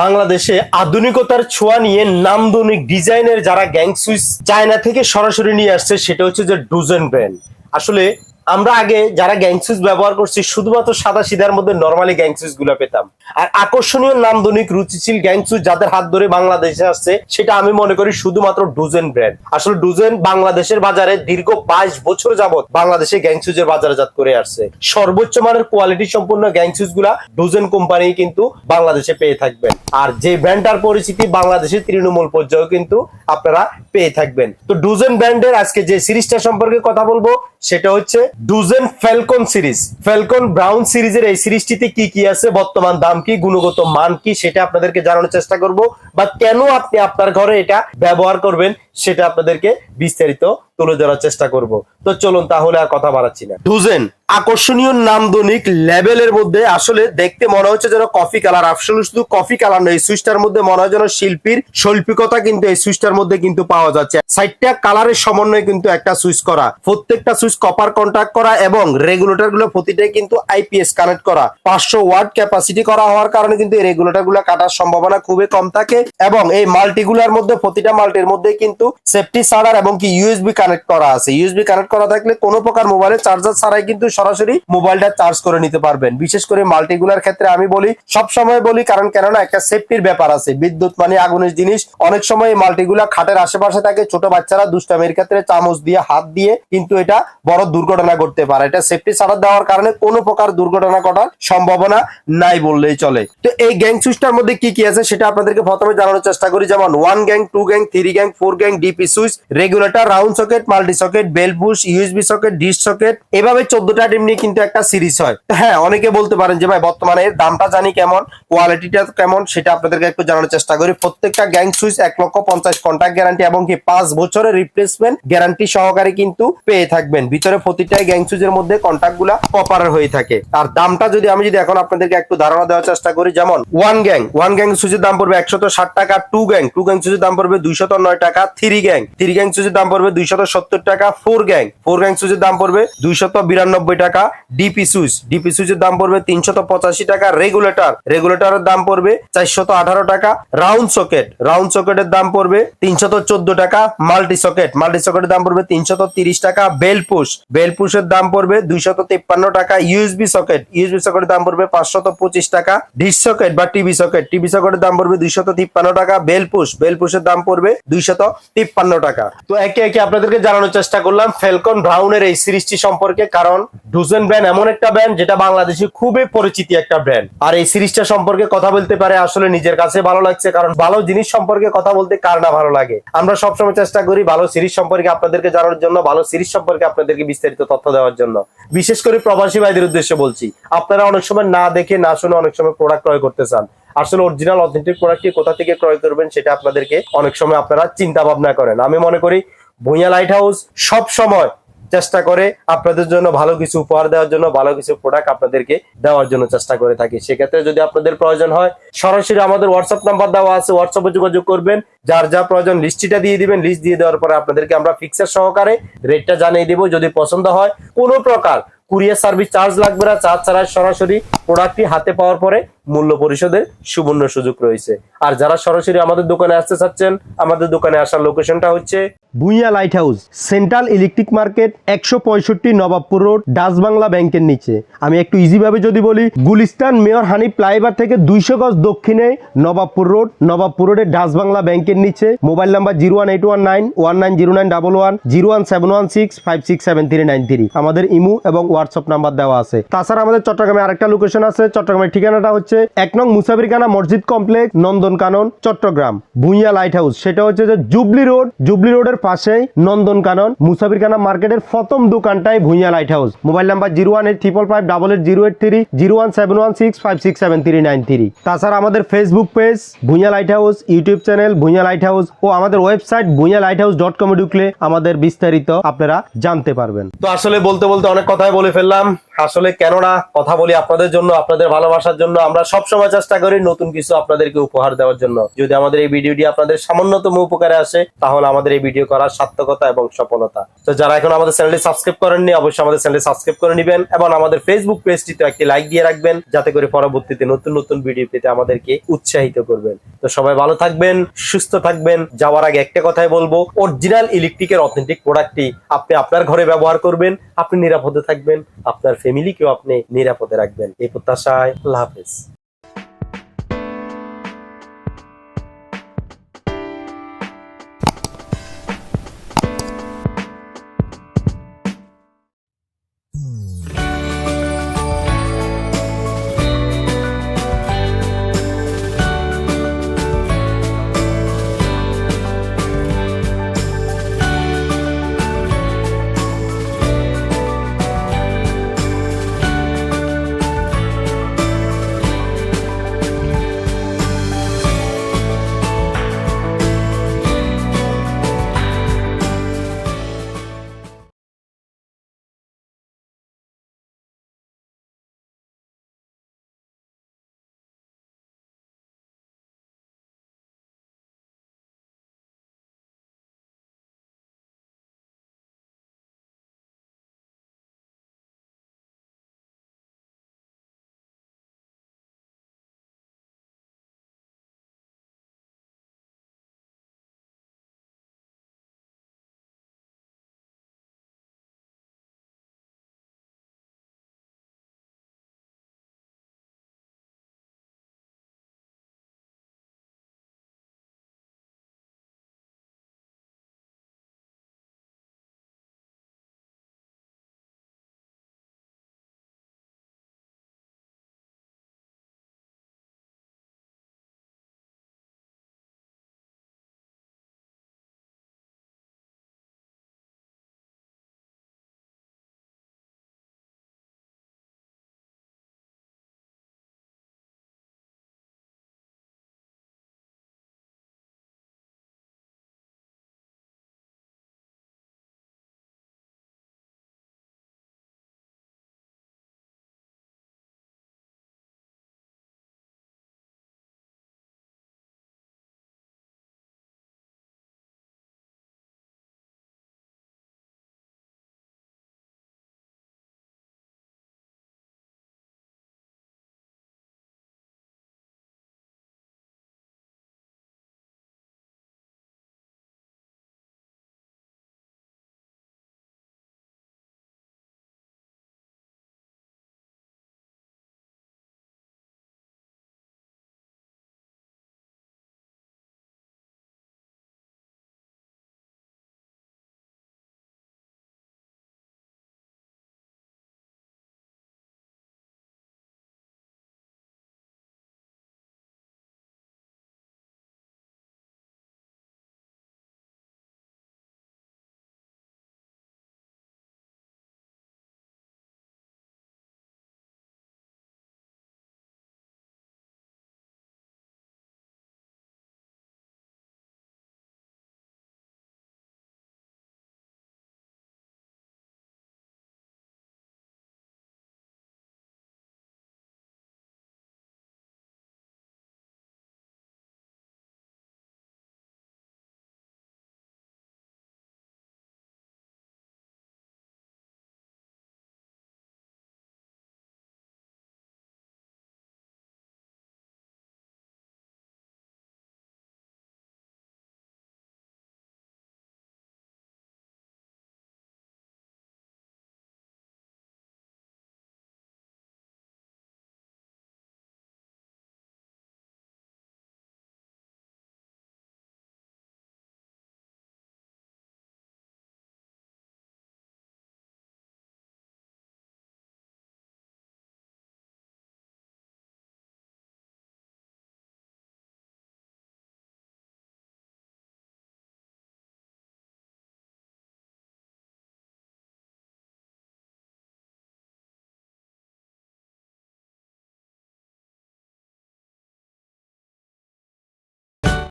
বাংলাদেশে আধুনিকতার ছোঁয়া নিয়ে নামদনিক ডিজাইনের যারা গ্যাং সুইচ চায়না থেকে সরাসরি নিয়ে আসছে, সেটা হচ্ছে যে ডুজেন ব্র্যান্ড। আসলে আমরা আগে যারা গ্যাং সুইচ ব্যবহার করছি, শুধুমাত্র সাদা সিধার মধ্যে নর্মালি গ্যাং সুইচগুলো পেতাম। আর আকর্ষণীয় নামদনিক রুচিশীল গ্যাং সুইচ যাদের হাত ধরে বাংলাদেশে আসছে, সেটা আমি মনে করি শুধুমাত্র ডুজেন ব্র্যান্ড আসলে ডুজেন বাংলাদেশের বাজারে দীর্ঘ বাইশ বছর যাবৎ বাংলাদেশে গ্যাং সুইচের বাজারজাত করে আসছে। সর্বোচ্চ মানের কোয়ালিটি সম্পূর্ণ গ্যাং সুইচগুলা ডুজেন কোম্পানি কিন্তু বাংলাদেশে পেয়ে থাকবেন। আর যে ব্র্যান্ডটার পরিচিতি বাংলাদেশের তৃণমূল পর্যায়েও কিন্তু আপনারা পেয়ে থাকবেন। তো ডুজেন ব্র্যান্ডের আজকে যে সিরিজটা সম্পর্কে কথা বলব, সেটা হচ্ছে ডুজেন ফ্যালকন সিরিজ। ফ্যালকন ব্রাউন সিরিজের এই সিরিজটিতে কি কি আছে, বর্তমান দাম কি, গুণগত মান কি, সেটা আপনাদেরকে জানানোর চেষ্টা করব। বা কেন আপনি আপনার ঘরে এটা ব্যবহার করবেন, সেটা আপনাদেরকে বিস্তারিত তুলে ধরার চেষ্টা করব। তো চলুন তাহলে আর কথা বাড়াচ্ছি না। ডুজেন আকর্ষণীয় নামদনিক লেভেলের মধ্যে আসলে দেখতে মনে হচ্ছে যেন কফি কালার। আসলে শুধু কফি কালার নয় সুইচটার মধ্যে মনে হয় যেন শিল্পীর শৈল্পিকতা কিন্তু এই সুইচটার মধ্যে কিন্তু পাওয়া যাচ্ছে। সাইডটা কালারের সমন্বয়ে কিন্তু একটা সুইচ করা, প্রত্যেকটা সুইচ কপার কন্ট্যাক্ট করা এবং রেগুলেটরগুলো প্রতিটাই কিন্তু আইপিএস কানেক্ট করা। পাঁচশো ওয়াট ক্যাপাসিটি করা হওয়ার কারণে কিন্তু এই রেগুলেটরগুলো কাটার সম্ভাবনা খুবই কম থাকে এবং এই মাল্টিগুলার মধ্যে, প্রতিটা মাল্টির মধ্যে কিন্তু সেফটি সার্ডার এবং কি ইউএসবি কানেক্ট করা আছে। ইউএসবি কানেক্ট করা থাকলে কোনো প্রকার মোবাইলের চার্জার ছাড়াই কিন্তু সরাসরি মোবাইলটা চার্জ করে নিতে পারবেন। বিশেষ করে মাল্টিগুলার ক্ষেত্রে আমি বলি সব সময় বলি, কারণ কেননা একটা সেফটির ব্যাপার আছে। বিদ্যুৎ মানে আগুনের জিনিস। অনেক সময় মাল্টিগুলা খাটের আশেপাশে থাকে, ছোট বাচ্চারা দুষ্টামির ক্ষেত্রে চামচ দিয়ে হাত দিয়ে কিন্তু এটা বড় দুর্ঘটনা করতে পারে। এটা সেফটি ছাড়া দেওয়ার কারণে কোনো প্রকার দুর্ঘটনা ঘটার সম্ভাবনা নাই বললেই চলে। তো এই গ্যাং সুইচটার মধ্যে কি কি আছে সেটা আপনাদেরকে প্রথমে জানানোর চেষ্টা করি। যেমন one gang two gang three gang four gang DP switch regulator round socket multi socket, bell push USB socket dish socket, এভাবে চোদ্দটা ডিম নিয়ে কিন্তু একটা সিরিজ হয়। হ্যাঁ অনেকে বলতে পারেন যে ভাই, বর্তমানে দামটা জানি কেমন, কোয়ালিটিটা কেমন, সেটা আপনাদেরকে একটু জানানোর চেষ্টা করি। প্রত্যেকটা গ্যাং সুইচ এক লক্ষ পঞ্চাশ কন্ট্যাক্ট গ্যারান্টি এবং কি পাঁচ বছরের রিপ্লেসমেন্ট গ্যারান্টি সহকারে কিন্তু পেয়ে থাকবেন। ভিতরে প্রতিটাই গ্যাং সুইচের মধ্যে কন্ট্যাক্টগুলা কপারের হয়ে থাকে। আর দামটা যদি আমি যদি এখন আপনাদেরকে একটু ধারণা দেওয়ার চেষ্টা করি, যেমন ওয়ান গ্যাং ওয়ান গ্যাং সুইচের দাম পড়বে একশত ষাট টাকা টু গ্যাং টু গ্যাং সুইচের দাম পড়বে দুইশত নয় টাকা থ্রি গ্যাং থ্রি গ্যাং সুইচের দাম পড়বে দুইশত সত্তর টাকা ফোর গ্যাং। ফোর গ্যাং সুইচের দাম পড়বে দুইশত বিরানব্বই টাকা। ডিপি সুইচ ডিপি সুইচের দাম পড়বে তিনশত পঁচাশি টাকা। রেগুলেটর। রেগুলেটরের দাম পড়বে চারশত আঠারো টাকা। Round socket. রাউন্ড সকেটের দাম পড়বে তিনশত চোদ্দ টাকা। Multi socket. মাল্টি সকেটের দাম পড়বে তিনশত তিরিশ টাকা। Bell push. বেল পুশের দাম পড়বে দুইশত তিপ্পান্ন টাকা। USB socket. ইউএসবি সকেটের দাম পড়বে পাঁচশত পঁচিশ টাকা। ডিশ সকেট বা টিভি সকেট। টিভি সকেটের দাম পড়বে দুইশত তিপ্পান্ন টাকা। Bell push. বেল পুশের দাম পড়বে দুইশত তিপ্পান্ন টাকা। তো একে একে আপনাদেরকে জানানোর চেষ্টা করলাম ফেলকন ব্রাউনের এই সিরিজটি সম্পর্কে, কারণ ডুজেন ব্র্যান্ড এমন একটা ব্র্যান্ড যেটা বাংলাদেশে খুবই পরিচিতি একটা ব্র্যান্ড। আর এই সিরিজটা সম্পর্কে কথা বলতে পারে আসলে নিজের কাছে ভালো লাগছে, কারণ ভালো জিনিস সম্পর্কে কথা বলতে কার না ভালো লাগে? আমরা সবসময় চেষ্টা করি ভালো সিরিজ সম্পর্কে আপনাদেরকে জানানোর জন্য, ভালো সিরিজ সম্পর্কে আপনাদেরকে বিস্তারিত তথ্য দেওয়ার জন্য। বিশেষ করে প্রবাসী ভাইদের উদ্দেশ্যে বলছি, আপনারা অনেক সময় না দেখে, না শুনে অনেক সময় প্রোডাক্ট ক্রয় করতে চান। আসলে অরিজিনাল অথেন্টিক প্রোডাক্টটি কোথা থেকে ক্রয় করবেন সেটা আপনাদেরকে অনেক সময় আপনারা চিন্তা ভাবনা করেন। আমি মনে করি ভুঁইয়া লাইট হাউস সব সময় চেষ্টা করে আপনাদের জন্য ভালো কিছু উপহার দেওয়ার জন্য, ভালো কিছু প্রোডাক্ট আপনাদেরকে দেওয়ার জন্য চেষ্টা করে থাকি। সেক্ষেত্রে যদি আপনাদের প্রয়োজন হয়, সরাসরি আমাদের হোয়াটসঅ্যাপ নাম্বার দেওয়া আছে হোয়াটসঅ্যাপে যোগাযোগ করবেন। যার যা প্রয়োজন লিস্টটা দিয়ে দিবেন। লিস্ট দিয়ে দেওয়ার পরে আপনাদেরকে আমরা ফিক্সার সহকারে রেটটা জানিয়ে দিব। যদি পছন্দ হয়, কোনো প্রকার কুরিয়ার সার্ভিস চার্জ লাগবে না। চার্জ ছাড়া সরাসরি প্রোডাক্টটি হাতে পাওয়ার পরে মূল্য পরিশোধের সুবর্ণ সুযোগ রয়েছে। আর যারা সরাসরি আমাদের দোকানে আসতে চাচ্ছেন, আমাদের দোকানে আসার লোকেশনটা হচ্ছে Bhuiya light house central electric market একশো পঁয়ষট্টি নবাবপুর রোড ডাস বাংলা ব্যাংকের নিচে। আমি একটু ইজি ভাবে যদি বলি, গুলিস্তান মেয়র হানি ফ্লাইওভার থেকে দুইশো গজ দক্ষিণে নবাবপুর রোড নবাবপুর রোডের ডাস বাংলা ব্যাংকের নিচে। Mobile number zero one eight one nine one nine zero nine double one, zero one seven one six, five six seven three nine three. আমাদের ইমু এবং হোয়াটসঅ্যাপ নাম্বার দেওয়া আছে। তাছাড়া আমাদের চট্টগ্রামে আরেকটা লোকেশন আছে, চট্টগ্রামের ঠিকানাটা হচ্ছে এক নং মুসাফিরখানা মসজিদ complex, Nandan Kanan, Chattogram. Bhuiya light house সেটা হচ্ছে যে জুবলি রোড, জুবলি রোডের পাশেই নন্দন কানন, মুসাফিরখানা মার্কেটের প্রথম দোকানটাই Bhuiya light house mobile number zero one eight triple five double eight zero eight three zero one seven one six five six seven three nine three. তাছাড়া আমাদের Facebook page Bhuiya light house YouTube channel Bhuiya light house ও আমাদের website Bhuiya light house dot কমে ঢুকলে আমাদের বিস্তারিত আপনারা জানতে পারবেন। তো আসলে বলতে বলতে অনেক কথাই বলে ফেললাম। আসলে কেননা, কথা বলি আপনাদের জন্য, আপনাদের ভালোবাসার জন্য, আমরা সব সময় চেষ্টা করি নতুন কিছু আপনাদেরকে উপহার দেওয়ার জন্য। যদি আমাদের এই ভিডিওটি আপনাদের সামান্যতম উপকারে আসে, তাহলে আমাদের এই ভিডিও করার সার্থকতা এবং সফলতা। তো যারা এখন আমাদের চ্যানেলটি সাবস্ক্রাইব করেননি, অবশ্যই আমাদের চ্যানেলটি সাবস্ক্রাইব করে নেবেন এবং আমাদের ফেসবুক পেজটিতে একটি লাইক দিয়ে রাখবেন, যাতে করে পরবর্তীতে নতুন নতুন ভিডিও পেতে আমাদেরকে উৎসাহিত করবেন। তো সবাই ভালো থাকবেন, সুস্থ থাকবেন। যাওয়ার আগে একটা কথাই বলব অরিজিনাল ইলেকট্রিকের অথেন্টিক প্রোডাক্টটি আপনি আপনার ঘরে ব্যবহার করবেন, আপনি নিরাপদে থাকবেন, আপনার ফ্যামিলিকেও আপনি নিরাপদে রাখবেন। এই প্রত্যাশায় আল্লাহ হাফেজ।